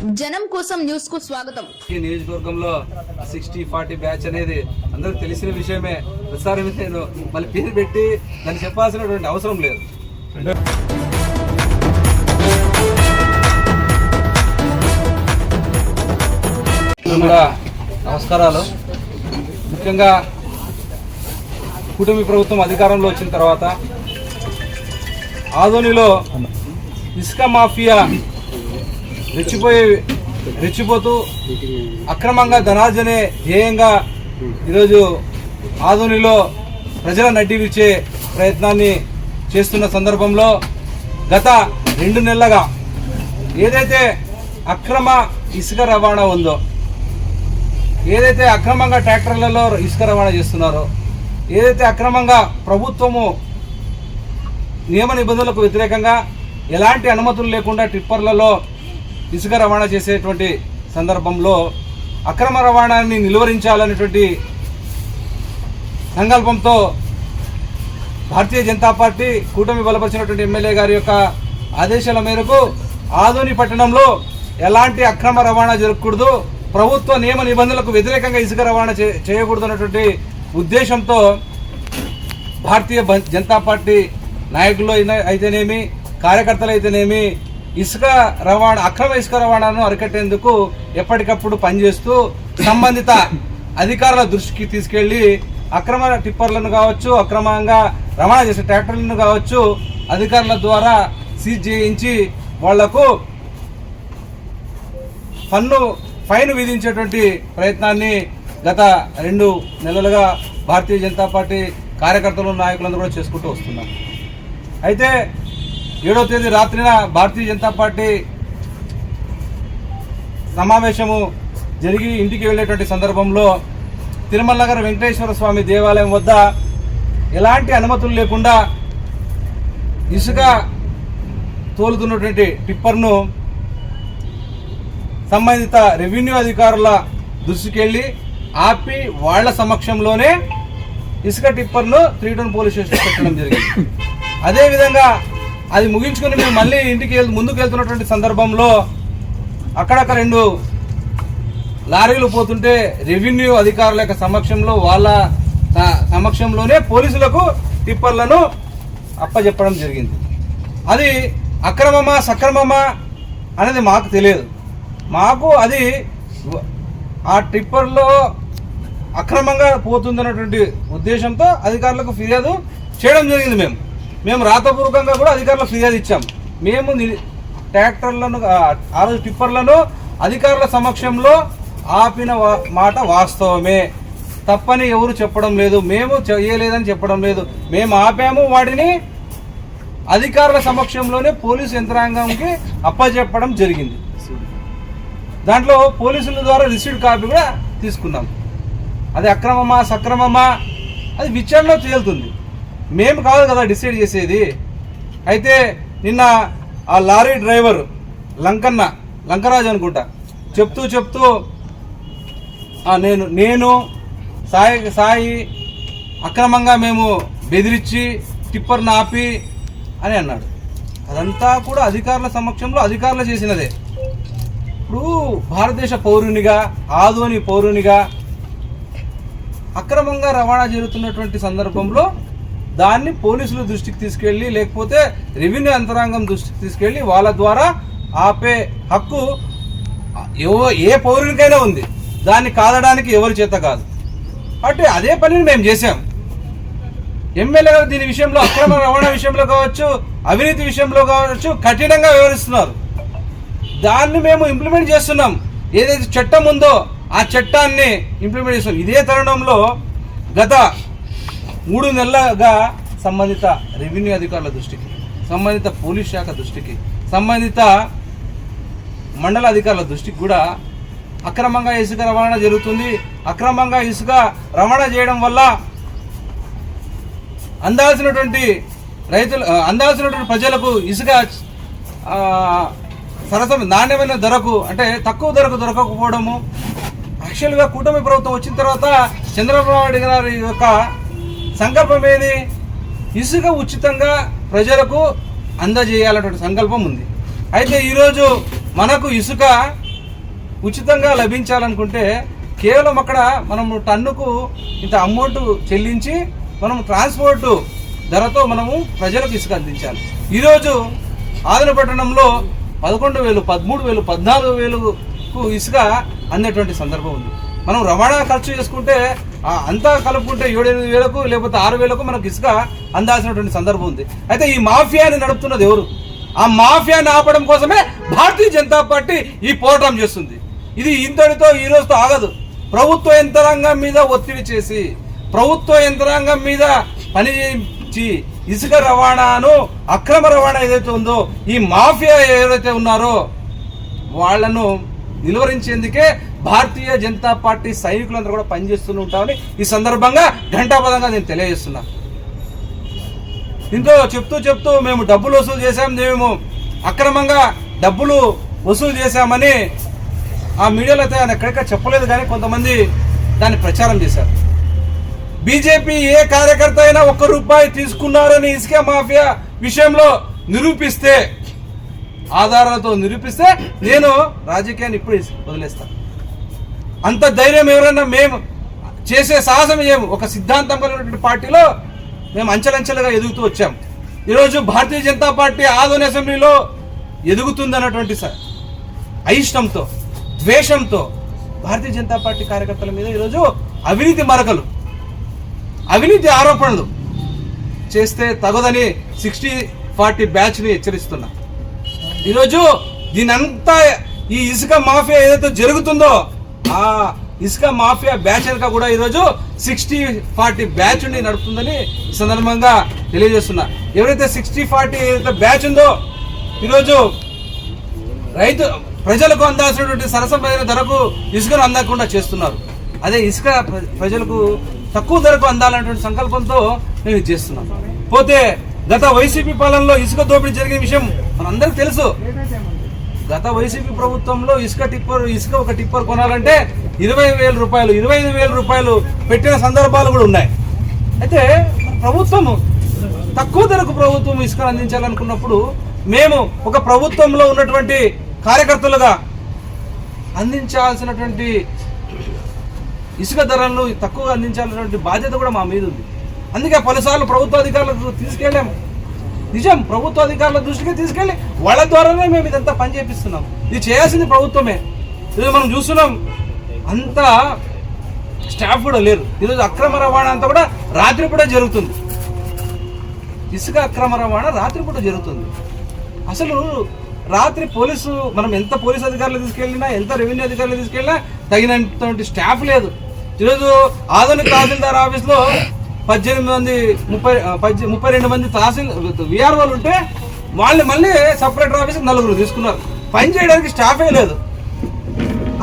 జనం కోసం న్యూస్కు స్వాగతం. ఈ నియోజకవర్గంలో సిక్స్టీ ఫార్టీ బ్యాచ్ అనేది అందరూ తెలిసిన విషయమే. ప్రతిసారి నేను మళ్ళీ పేరు పెట్టి దాన్ని చెప్పాల్సినటువంటి అవసరం లేదు. కూడా నమస్కారాలు. ముఖ్యంగా కూటమి ప్రభుత్వం అధికారంలో వచ్చిన తర్వాత ఆధోనిలో ఇసుక మాఫియా రెచ్చిపోయి రెచ్చిపోతూ అక్రమంగా ధనార్జనే ధ్యేయంగా ఈరోజు ఆధునిలో ప్రజల నడ్డివిచ్చే ప్రయత్నాన్ని చేస్తున్న సందర్భంలో గత రెండు నెలలుగా ఏదైతే అక్రమ ఇసుక రవాణా ఉందో ఏదైతే అక్రమంగా ట్రాక్టర్లలో ఇసుక రవాణా చేస్తున్నారో ఏదైతే అక్రమంగా ప్రభుత్వము నియమ నిబంధనలకు వ్యతిరేకంగా ఎలాంటి అనుమతులు లేకుండా టిప్పర్లలో ఇసుక రవాణా చేసేటువంటి సందర్భంలో అక్రమ రవాణాన్ని నిలువరించాలనేటువంటి సంకల్పంతో భారతీయ జనతా పార్టీ కూటమి బలపరిచినటువంటి ఎమ్మెల్యే గారి యొక్క ఆదేశాల మేరకు ఆదోని పట్టణంలో ఎలాంటి అక్రమ రవాణా జరగకూడదు ప్రభుత్వ నియమ నిబంధనలకు వ్యతిరేకంగా ఇసుక రవాణా చేయకూడదు అన్నటువంటి ఉద్దేశంతో భారతీయ జనతా పార్టీ నాయకులు అయితేనేమి కార్యకర్తలు అయితేనేమి ఇసుక రవాణా అక్రమ ఇసుక రవాణాను అరికట్టేందుకు ఎప్పటికప్పుడు పనిచేస్తూ సంబంధిత అధికారుల దృష్టికి తీసుకెళ్ళి అక్రమ టిప్పర్లను కావచ్చు అక్రమంగా రవాణా చేసే ట్రాక్టర్లను కావచ్చు అధికారుల ద్వారా సీజ్ చేయించి వాళ్ళకు పన్ను ఫైన్ విధించేటువంటి ప్రయత్నాన్ని గత రెండు నెలలుగా భారతీయ జనతా పార్టీ కార్యకర్తలు నాయకులందరూ కూడా చేసుకుంటూ వస్తున్నాం అయితే ఏడవ తేదీ రాత్రిన భారతీయ జనతా పార్టీ సమావేశము జరిగి ఇంటికి వెళ్ళేటువంటి సందర్భంలో తిరుమల నగర్ వెంకటేశ్వర స్వామి దేవాలయం వద్ద ఎలాంటి అనుమతులు లేకుండా ఇసుక తోలుతున్నటువంటి టిప్పర్ను సంబంధిత రెవెన్యూ అధికారుల దృష్టికి వెళ్ళి ఆపి వాళ్ళ సమక్షంలోనే ఇసుక టిప్పర్ను త్రీ టౌన్ పోలీస్ స్టేషన్ పెట్టడం జరిగింది. అదేవిధంగా అది ముగించుకుని మేము మళ్ళీ ఇంటికి ముందుకు వెళ్తున్నటువంటి సందర్భంలో అక్కడక్కడ రెండు లారీలు పోతుంటే రెవెన్యూ అధికారుల యొక్క సమక్షంలో వాళ్ళ సమక్షంలోనే పోలీసులకు టిప్పర్లను అప్పచెప్పడం జరిగింది. అది అక్రమమా సక్రమమా అనేది మాకు తెలియదు. మాకు అది ఆ టిప్పర్లో అక్రమంగా పోతుందన్నటువంటి ఉద్దేశంతో అధికారులకు ఫిర్యాదు చేయడం జరిగింది మేము. మేము రాతపూర్వకంగా కూడా అధికారులకు ఫిర్యాదు ఇచ్చాం. మేము ట్రాక్టర్లను ఆ రోజు టిప్పర్లను అధికారుల సమక్షంలో ఆపిన మాట వాస్తవమే. తప్పని ఎవరు చెప్పడం లేదు. మేము చేయలేదని చెప్పడం లేదు. మేము ఆపాము వాటిని అధికారుల సమక్షంలోనే పోలీసు యంత్రాంగంకి అప్పచెప్పడం జరిగింది. దాంట్లో పోలీసుల ద్వారా రిసీవ్డ్ కాపీ కూడా తీసుకున్నాం. అది అక్రమమా సక్రమమా అది విచారణలో తేలుతుంది. మేము కాదు కదా డిసైడ్ చేసేది. అయితే నిన్న ఆ లారీ డ్రైవర్ లంకన్న లంకరాజు అనుకుంటా చెప్తూ చెప్తూ నేను నేను సాయి సాయి అక్రమంగా మేము బెదిరించి టిప్పర్ని ఆపి అని అన్నాడు. అదంతా కూడా అధికారుల సమక్షంలో అధికారులు చేసినదే. ఇప్పుడు భారతదేశ పౌరునిగా ఆదోని పౌరునిగా అక్రమంగా రవాణా జరుగుతున్నటువంటి సందర్భంలో దాన్ని పోలీసుల దృష్టికి తీసుకెళ్ళి లేకపోతే రెవెన్యూ యంత్రాంగం దృష్టికి తీసుకెళ్ళి వాళ్ళ ద్వారా ఆపే హక్కు ఏ పౌరునికైనా ఉంది. దాన్ని కాదడానికి ఎవరి చేత కాదు. అంటే అదే పనిని మేము చేశాం. ఎమ్మెల్యే గారు దీని విషయంలో అక్రమ రవాణా విషయంలో కావచ్చు అవినీతి విషయంలో కావచ్చు కఠినంగా వివరిస్తున్నారు దాన్ని మేము ఇంప్లిమెంట్ చేస్తున్నాం. ఏదైతే చట్టం ఉందో ఆ చట్టాన్ని ఇంప్లిమెంట్ చేస్తున్నాం. ఇదే తరుణంలో గత మూడు నెలలుగా సంబంధిత రెవెన్యూ అధికారుల దృష్టికి సంబంధిత పోలీస్ శాఖ దృష్టికి సంబంధిత మండల అధికారుల దృష్టికి కూడా అక్రమంగా ఇసుక రవాణా జరుగుతుంది. అక్రమంగా ఇసుక రవాణా చేయడం వల్ల అందాల్సినటువంటి రైతులు అందాల్సినటువంటి ప్రజలకు ఇసుక ఆ, నాణ్యమైన ధరకు అంటే తక్కువ ధరకు దొరకకపోవడము. యాక్చువల్గా కూటమి ప్రభుత్వం వచ్చిన తర్వాత చంద్రబాబు నాయుడు గారి యొక్క సంకల్పం ఏది? ఇసుక ఉచితంగా ప్రజలకు అందజేయాలన్నటువంటి సంకల్పం ఉంది. అయితే ఈరోజు మనకు ఇసుక ఉచితంగా లభించాలనుకుంటే కేవలం అక్కడ మనము టన్నుకు ఇంత అమౌంట్ చెల్లించి మనం ట్రాన్స్పోర్ట్ ధరతో మనము ప్రజలకు ఇసుక అందించాలి. ఈరోజు ఆదిన పట్టణంలో పదకొండు వేలు పదమూడు వేలు పద్నాలుగు వేలుకు ఇసుక అందేటువంటి సందర్భం ఉంది. మనం రవాణా ఖర్చు చేసుకుంటే అంతా కలుపుకుంటే ఏడు ఎనిమిది వేలకు లేకపోతే ఆరు వేలకు మనకు ఇసుక అందాల్సినటువంటి సందర్భం ఉంది. అయితే ఈ మాఫియాని నడుపుతున్నది ఎవరు? ఆ మాఫియాని ఆపడం కోసమే భారతీయ జనతా పార్టీ ఈ పోరాటం చేస్తుంది. ఇది ఇంతటితో ఈ రోజుతో ఆగదు. ప్రభుత్వ యంత్రాంగం మీద ఒత్తిడి చేసి ప్రభుత్వ యంత్రాంగం మీద పని చేయించి ఇసుక రవాణాను అక్రమ రవాణా ఏదైతే ఉందో ఈ మాఫియా ఏదైతే ఉన్నారో వాళ్ళను నిలువరించేందుకే భారతీయ జనతా పార్టీ సైనికులందరూ కూడా పనిచేస్తూ ఉంటామని ఈ సందర్భంగా ఘంటాపదంగా నేను తెలియజేస్తున్నా. దీంతో చెప్తూ చెప్తూ మేము డబ్బులు వసూలు చేశాం మేము అక్రమంగా డబ్బులు వసూలు చేశామని ఆ మీడియాలో అయితే ఆయన ఎక్కడిక్కడ చెప్పలేదు కానీ కొంతమంది దాన్ని ప్రచారం చేశారు. బీజేపీ ఏ కార్యకర్త అయినా ఒక్క రూపాయి తీసుకున్నారని ఇసుక మాఫియా విషయంలో నిరూపిస్తే ఆధారాలతో నిరూపిస్తే నేను రాజకీయాన్ని ఇప్పుడు వదిలేస్తాను. అంత ధైర్యం ఎవరైనా మేము చేసే సాహసం ఏము ఒక సిద్ధాంతం కలిగినటువంటి పార్టీలో మేము అంచెలంచెలుగా ఎదుగుతూ వచ్చాం. ఈరోజు భారతీయ జనతా పార్టీ ఆదోని అసెంబ్లీలో ఎదుగుతుందన్నటువంటి అన్నటువంటి అయిష్టంతో ద్వేషంతో భారతీయ జనతా పార్టీ కార్యకర్తల మీద ఈరోజు అవినీతి మరకలు అవినీతి ఆరోపణలు చేస్తే తగదని సిక్స్టీ ఫార్టీ బ్యాచ్ని హెచ్చరిస్తున్నా. ఈరోజు దీనంతా ఈ ఇసుక మాఫియా ఏదైతే జరుగుతుందో ఆ ఇసుక మాఫియా బ్యాచ్ వెనక కూడా ఈరోజు సిక్స్టీ ఫార్టీ బ్యాచ్ ఉండి నడుపుతుందని సందర్భంగా తెలియజేస్తున్నా. ఎవరైతే సిక్స్టీ ఫార్టీ ఏదైతే బ్యాచ్ ఉందో ఈరోజు రైతు ప్రజలకు అందాల్సినటువంటి సరసమైన ధరకు ఇసుకను అందకుండా చేస్తున్నారు. అదే ఇసుక ప్రజలకు తక్కువ ధరకు అందాలనేటువంటి సంకల్పంతో నేను చేస్తున్నాను పోతే గత వైసీపీ పాలనలో ఇసుక దోపిడీ జరిగిన విషయం మనందరికీ తెలుసు. గత వైసీపీ ప్రభుత్వంలో ఇసుక టిప్పర్ ఇసుక ఒక టిప్పర్ కొనాలంటే ఇరవై వేల రూపాయలు ఇరవై ఐదు వేల రూపాయలు పెట్టిన సందర్భాలు కూడా ఉన్నాయి. అయితే ప్రభుత్వం ప్రభుత్వము తక్కువ ధరకు ప్రభుత్వం ఇసుకను అందించాలనుకున్నప్పుడు మేము ఒక ప్రభుత్వంలో ఉన్నటువంటి కార్యకర్తలుగా అందించాల్సినటువంటి ఇసుక ధరలను తక్కువగా అందించాల్సినటువంటి బాధ్యత కూడా మా మీద ఉంది. అందుకే పలుసార్లు ప్రభుత్వ అధికారులకు తీసుకెళ్ళాము. నిజం ప్రభుత్వ అధికారుల దృష్టికి తీసుకెళ్ళి వాళ్ళ ద్వారానే మేము ఇదంతా పని చేపిస్తున్నాం. ఇది చేయాల్సింది ప్రభుత్వమే. ఈరోజు మనం చూస్తున్నాం అంతా స్టాఫ్ కూడా లేరు. ఈరోజు అక్రమ రవాణా అంతా కూడా రాత్రిపూట జరుగుతుంది. ఇసుక అక్రమ రవాణా రాత్రిపూట జరుగుతుంది. అసలు రాత్రి పోలీసు మనం ఎంత పోలీస్ అధికారులు తీసుకెళ్ళినా ఎంత రెవెన్యూ అధికారులు తీసుకెళ్ళినా తగినటువంటి స్టాఫ్ లేదు. ఈరోజు ఆధునిక తహసీల్దార్ ఆఫీస్లో పద్దెనిమిది మంది ముప్పై పద్దె ముప్పై రెండు మంది తహసీల్ విఆర్ఓలు ఉంటే వాళ్ళు మళ్ళీ సపరేటర్ ఆఫీస్కి నలుగురు తీసుకున్నారు. పని చేయడానికి స్టాఫే లేదు.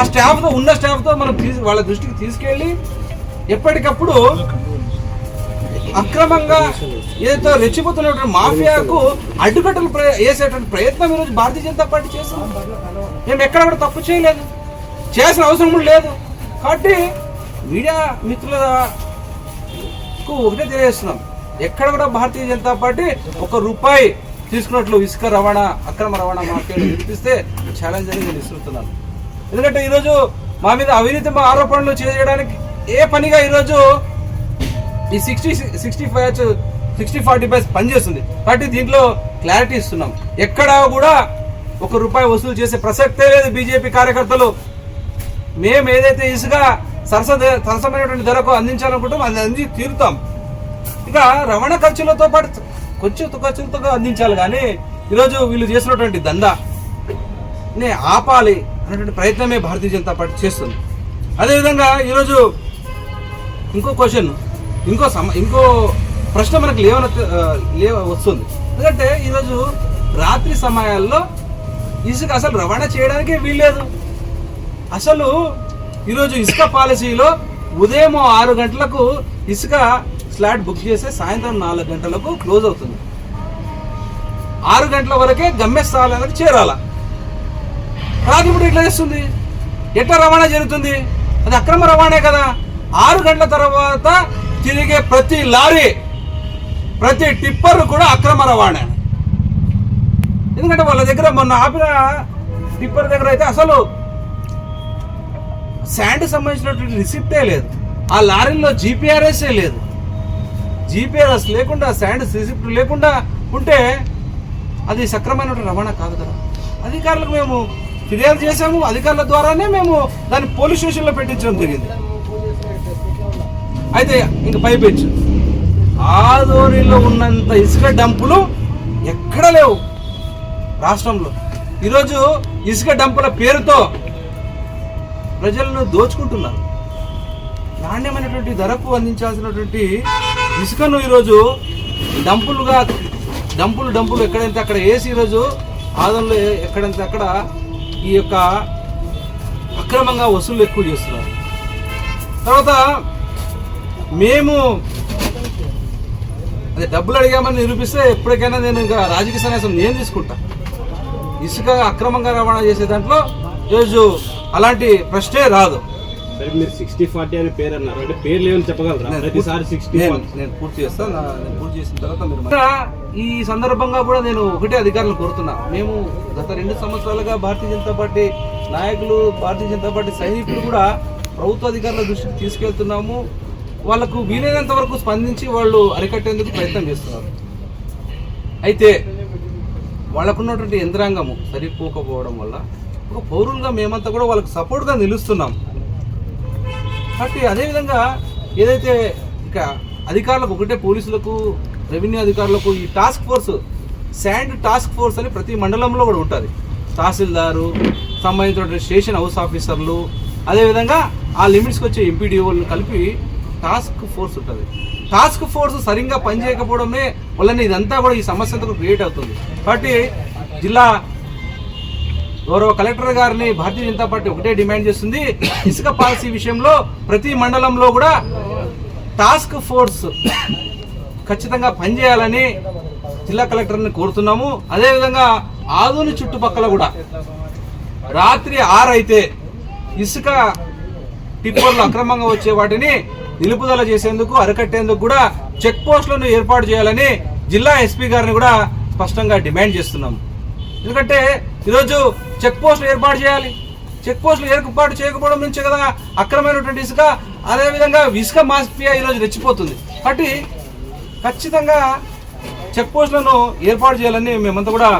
ఆ స్టాఫ్తో ఉన్న స్టాఫ్తో మనం తీసు వాళ్ళ దృష్టికి తీసుకెళ్ళి ఎప్పటికప్పుడు అక్రమంగా ఏదైతే రెచ్చిపోతున్నటువంటి మాఫియాకు అడ్డుకట్టలు ప్ర- వేసేటువంటి ప్రయత్నం ఈరోజు భారతీయ జనతా పార్టీ చేస్తున్నాం మేము ఎక్కడ కూడా తప్పు చేయలేదు. చేసిన అవసరం కూడా లేదు. కాబట్టి మీడియా మిత్రులకు ఒకటే తెలియజేస్తున్నాం. ఎక్కడ కూడా భారతీయ జనతా పార్టీ ఒక రూపాయి తీసుకున్నట్లు ఇసుక రవాణా అక్రమ రవాణా మాఫియాలు వినిపిస్తే ఛాలెంజ్ అని నేను ఇస్తున్నాను ఎందుకంటే ఈరోజు మా మీద అవినీతి ఆరోపణలు చేయడానికి ఏ పనిగా ఈరోజు ఈ sixty sixty five sixty forty five పనిచేస్తుంది. కాబట్టి దీంట్లో క్లారిటీ ఇస్తున్నాం. ఎక్కడ కూడా ఒక రూపాయి వసూలు చేసే ప్రసక్తే లేదు బీజేపీ కార్యకర్తలు. మేము ఏదైతే ఇసుక సరస సరసమైనటువంటి ధరకు అందించాలనుకుంటాం అది అంది తీరుతాం. ఇక రవాణా ఖర్చులతో పాటు కొంచెం ఖర్చులతో అందించాలి కానీ ఈరోజు వీళ్ళు చేసినటువంటి దందా నే ఆపాలి అనేటువంటి ప్రయత్నమే భారతీయ జనతా పార్టీ చేస్తుంది. అదేవిధంగా ఈరోజు ఇంకో క్వశ్చన్ ఇంకో సమ ఇంకో ప్రశ్న మనకు లేవన లేవ వస్తుంది. ఎందుకంటే ఈరోజు రాత్రి సమయాల్లో ఇసుక అసలు రవాణా చేయడానికే వీల్లేదు. అసలు ఈరోజు ఇసుక పాలసీలో ఉదయం ఆరు గంటలకు ఇసుక స్లాట్ బుక్ చేస్తే సాయంత్రం నాలుగు గంటలకు క్లోజ్ అవుతుంది. ఆరు గంటల వరకే గమ్యస్థానాలకు చేరాల. రాత్రి ఇప్పుడు ఇట్లా చేస్తుంది? ఎట్లా రవాణా జరుగుతుంది? అది అక్రమ రవాణే కదా. ఆరు గంటల తర్వాత తిరిగే ప్రతి లారీ ప్రతి టిప్పర్ కూడా అక్రమ రవాణా. ఎందుకంటే వాళ్ళ దగ్గర మొన్న ఆపిన టిప్పర్ దగ్గర అయితే అసలు శాండ్ సంబంధించినటువంటి రిసిప్టే లేదు. ఆ లారీలో జీపీఆర్ఎస్ఏ లేదు. జీపీఆర్ఎస్ లేకుండా శాండ్ రిసిప్ట్ లేకుండా ఉంటే అది సక్రమైన రవాణా కాదు కదా. అధికారులకు మేము ఫిర్యాదు చేశాము. అధికారుల ద్వారానే మేము దాన్ని పోలీస్ స్టేషన్లో పెట్టించడం జరిగింది. అయితే ఇంక పైపెచ్చు ఆదోనిలో ఉన్నంత ఇసుక డంపులు ఎక్కడ లేవు రాష్ట్రంలో. ఈరోజు ఇసుక డంపుల పేరుతో ప్రజలను దోచుకుంటున్నారు. నాణ్యమైనటువంటి ధరకు అందించాల్సినటువంటి ఇసుకను ఈరోజు డంపులుగా డంపులు డంపులు ఎక్కడైతే అక్కడ వేసి ఈరోజు ఆదంలో ఎక్కడంతే అక్కడ ఈ యొక్క అక్రమంగా వసూలు ఎక్కువ చేస్తున్నారు. తర్వాత మేము అదే డబ్బులు అడిగామని నిరూపిస్తే ఎప్పటికైనా నేను ఇంకా రాజకీయ సన్యాసం నేను తీసుకుంటా. ఇసుక అక్రమంగా రవాణా చేసే దాంట్లో ఈరోజు అలాంటి ప్రశ్నే రాదు. సరే మీరు సిక్స్టీ ఫార్టీ అనే పేరు అన్నారు. అంటే పేరు లేవని చెప్పగలరా? ప్రతిసారి పూర్తి- సిక్స్టీ నేను నేను పూర్తి చేస్తాను నేను పూర్తి చేసిన తర్వాత మీరు ఈ సందర్భంగా కూడా నేను ఒకటే అధికారులను కోరుతున్నా. మేము గత రెండు సంవత్సరాలుగా భారతీయ జనతా పార్టీ నాయకులు భారతీయ జనతా పార్టీ సైనికులు కూడా ప్రభుత్వ అధికారుల దృష్టికి తీసుకెళ్తున్నాము. వాళ్ళకు వీలైనంత వరకు స్పందించి వాళ్ళు అరికట్టేందుకు ప్రయత్నం చేస్తున్నారు. అయితే వాళ్ళకున్నటువంటి యంత్రాంగము సరిపోకపోవడం వల్ల ఒక పౌరులుగా మేమంతా కూడా వాళ్ళకి సపోర్ట్గా నిలుస్తున్నాం. కాబట్టి అదేవిధంగా ఏదైతే ఇక అధికారులకు ఒకటే పోలీసులకు రెవెన్యూ అధికారులకు ఈ task force sand task force అని ప్రతి మండలంలో కూడా ఉంటుంది. తహసీల్దారు సంబంధించిన స్టేషన్ హౌస్ ఆఫీసర్లు అదేవిధంగా ఆ లిమిట్స్కి వచ్చే ఎంపీడీఓలను కలిపి టాస్క్ ఫోర్స్ ఉంటుంది. టాస్క్ ఫోర్స్ సరిగ్గా పనిచేయకపోవడమే వల్లనే ఇదంతా కూడా ఈ సమస్య క్రియేట్ అవుతుంది. కాబట్టి జిల్లా గౌరవ కలెక్టర్ గారిని భారతీయ జనతా పార్టీ ఒకటే డిమాండ్ చేస్తుంది. ఇసుక పాలసీ విషయంలో ప్రతి మండలంలో కూడా టాస్క్ ఫోర్స్ ఖచ్చితంగా పనిచేయాలని జిల్లా కలెక్టర్ని కోరుతున్నాము. అదేవిధంగా ఆదోని చుట్టుపక్కల కూడా రాత్రి ఆరైతే ఇసుక టిప్పర్లు అక్రమంగా వచ్చే వాటిని నిలుపుదల చేసేందుకు అరికట్టేందుకు కూడా చెక్ పోస్టులను ఏర్పాటు చేయాలని జిల్లా ఎస్పీ గారిని కూడా స్పష్టంగా డిమాండ్ చేస్తున్నాము. ఎందుకంటే ఈరోజు చెక్ పోస్టులు ఏర్పాటు చేయాలి. చెక్ పోస్టులు ఏర్పాటు చేయకపోవడం నుంచే కదా అక్రమైనటువంటి ఇసుక అదేవిధంగా ఇసుక మాఫియా ఈరోజు రెచ్చిపోతుంది. కాబట్టి ఖచ్చితంగా చెక్ పోస్టులను ఏర్పాటు చేయాలని మేమంతా కూడా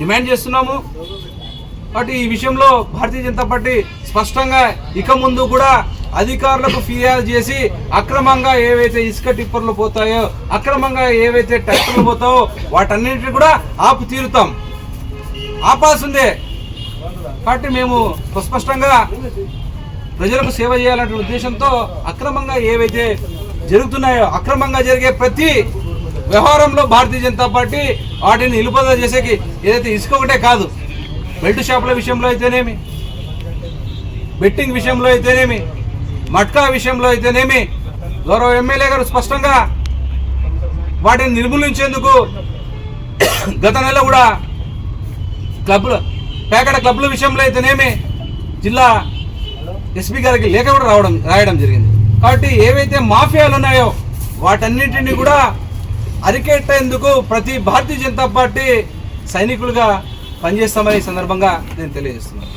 డిమాండ్ చేస్తున్నాము. కాబట్టి ఈ విషయంలో భారతీయ జనతా పార్టీ స్పష్టంగా ఇక ముందు కూడా అధికారులకు ఫిర్యాదు చేసి అక్రమంగా ఏవైతే ఇసుక టిప్పర్లు పోతాయో అక్రమంగా ఏవైతే ట్రాక్టర్లు పోతాయో వాటన్నింటినీ కూడా ఆపు తీరుతాం ఆపాల్సిందే. కాబట్టి మేము స్పష్టంగా ప్రజలకు సేవ చేయాలనే ఉద్దేశంతో అక్రమంగా ఏవైతే జరుగుతున్నాయో అక్రమంగా జరిగే ప్రతి వ్యవహారంలో భారతీయ జనతా పార్టీ వాటిని నిలుపుదల చేసేకి ఏదైతే ఇసుక ఒకటే కాదు బెల్ట్ షాపుల విషయంలో అయితేనేమి బెట్టింగ్ విషయంలో అయితేనేమి మట్కా విషయంలో అయితేనేమి గౌరవ ఎమ్మెల్యే గారు స్పష్టంగా వాటిని నిర్మూలించేందుకు గత నెల కూడా క్లబ్లు పేకడ క్లబ్ల విషయంలో అయితేనేమి జిల్లా ఎస్పీ గారికి లేఖ కూడా రావడం రాయడం జరిగింది. కాబట్టి ఏవైతే మాఫియాలు ఉన్నాయో వాటన్నింటినీ కూడా అరికెట్టేందుకు ప్రతి భారతీయ జనతా పార్టీ సైనికులుగా పనిచేస్తామని సందర్భంగా నేను తెలియజేస్తున్నాను.